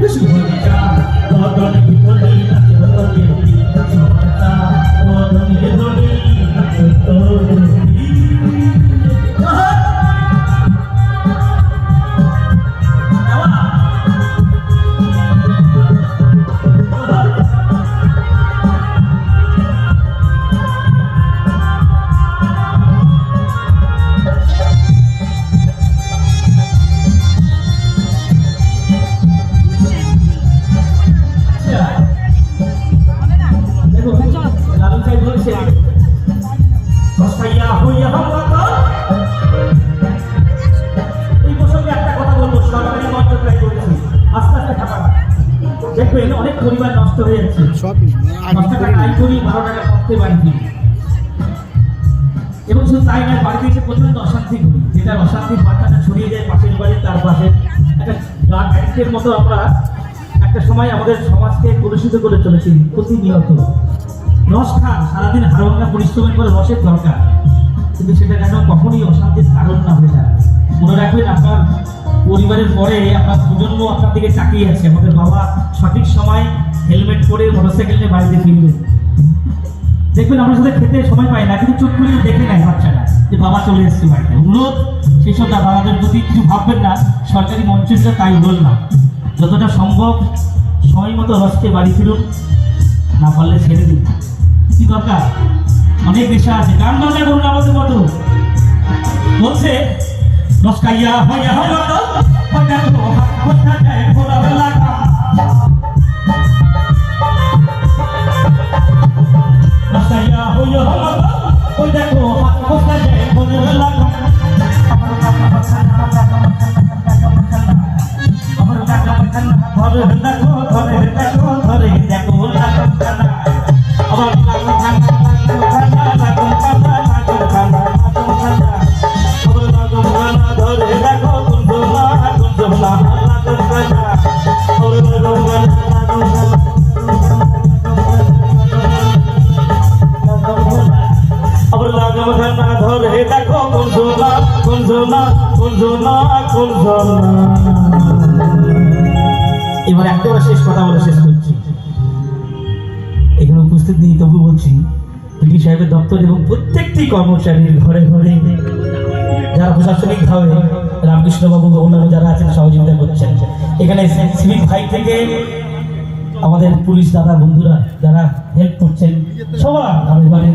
Listen, God, God, God, God, শুধু তাই নয় বাড়িতে এসে প্রচণ্ড অশান্তি। করি যেটা অশান্তির বার্তাটা ছড়িয়ে যায় পাশের বাড়ি তার পাশে একটা অ্যাডিক্টের মতো আমরা একটা সময় আমাদের সমাজকে কলুষিত করে চলেছি, প্রতিনিয়ত। রস খান, সারাদিন হারভাঙ্গা পরিশ্রমের পরে রসের দরকার। কিন্তু সেটা যেন কখনই অশান্তির কারণ না হয়ে যায়। মনে রাখবেন, আপনার পরিবারের পরে আপনার প্রজন্ম আপনার দিকে তাকিয়ে আছে। আমাদের বাবা সঠিক সময় হেলমেট পরে মোটরসাইকেল নিয়ে বাড়িতে ফিরবেন দেখবেন আমরা সাথে খেতে সময় পাই না, কিন্তু চোখ খুলে দেখে নেয় বাচ্চাটা যে বাবা চলে এসছে বাড়িতে। অনুরোধ, সেই সব বাবাদের প্রতি কিছু ভাববেন না, সরকারি মঞ্চেরটা তাই বল না। যতটা সম্ভব সময় মতো রসকে বাড়ি ফিরুন, না পারলে ছেড়ে দিন। কি দরকার? অনেক নেশা আছে। গান বাজনা করুন আমাদের মতো। বলছে রস খাইয়া হইয়া হইয়া কুঞ্জনা কুঞ্জনা কুঞ্জনা কুঞ্জনা। এবার একটাবার শেষ কথা বলে শেষ করছি। এখানে উপস্থিত নেই, তবু বলছি পিডি সাহেবের দপ্তর এবং প্রত্যেকটি কর্মচারীর ঘরে ঘরে যারা প্রশাসনিক ভাবে রামকৃষ্ণ বাবু অন্যান্য যারা আছেন, সহযোগিতা করছেন। এখানে সিভিক ভাই থেকে আমাদের পুলিশ দাদা বন্ধুরা যারা হেল্প করছেন, সবার ঘরে ঘরে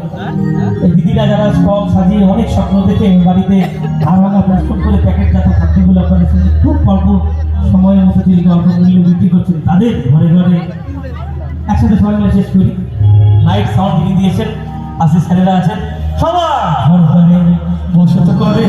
এই দিদিরা যারা সব সাজিয়ে অনেক স্বপ্ন দেখে বাড়িতে আর ভাঙা প্লাস্টিক করে প্যাকেট জাত খাদ্যগুলো আপনাদের সঙ্গে খুব অল্প সময়ের মধ্যে করে অল্প মূল্যে বিক্রি করছেন, তাদের ঘরে ঘরে একসাথে সবাই মিলে শেষ করি। লাইট সাউন্ড যিনি দিয়েছেন আসে স্যারেরা আছেন। সবার ঘর ঘরে বসত করে।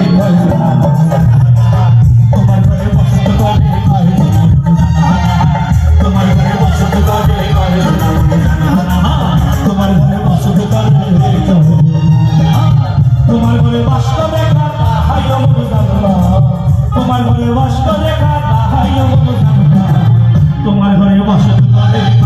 ঘরে বাস করে হাই তোমার ঘরে বাস করে হাই তোমার ঘরে বাস করে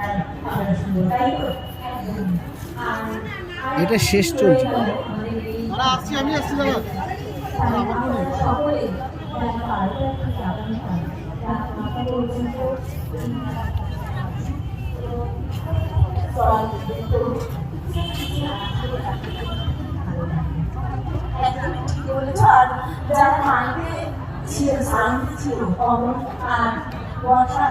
এটা শেষ চলছে। আমি আসছি আর যারা মাইকে ছিল সাউন্ডে ছিল আর বর্ষা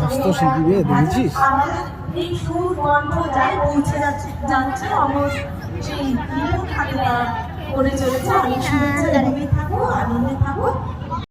হস্তশিল্পী দেখেছিস? এই সুর গন্ধ যাই পৌঁছে যাচ্ছে যাচ্ছে অমর সেই করে চলেছে। অনেক শুভেচ্ছা জানিয়ে থাকো আনন্দে থাকো